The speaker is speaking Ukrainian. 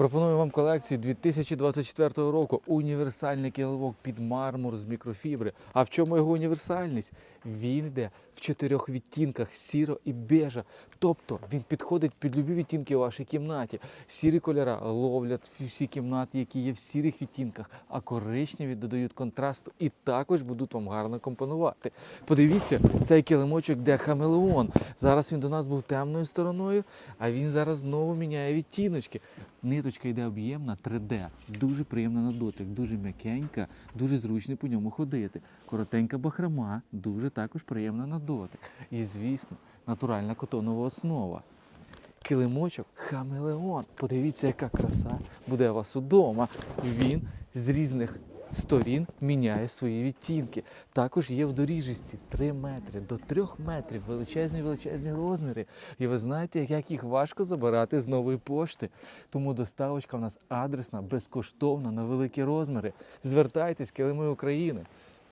Пропоную вам колекцію 2024 року. Універсальний килимок під мармур з мікрофібри. А в чому його універсальність? Він йде в чотирьох відтінках сіро і бежа. Тобто він підходить під любі відтінки у вашій кімнаті. Сірі кольори ловлять всі кімнати, які є в сірих відтінках, а коричневі додають контрасту і також будуть вам гарно компонувати. Подивіться, цей килимочок де хамелеон. Зараз він до нас був темною стороною, а він зараз знову міняє відтіночки. Ниточка йде об'ємна 3D, дуже приємна на дотик, дуже м'якенька, дуже зручно по ньому ходити. Коротенька бахрама, дуже також приємна на дотик. І, звісно, натуральна котонова основа. Килимочок хамелеон. Подивіться, яка краса буде у вас удома. Він з різних сторін міняє свої відтінки. Також є в доріжісті 3 метри до 3 метрів, величезні величезні розміри. І ви знаєте, як їх важко забирати з нової пошти. Тому доставочка в нас адресна, безкоштовна на великі розміри. Звертайтесь, килими України.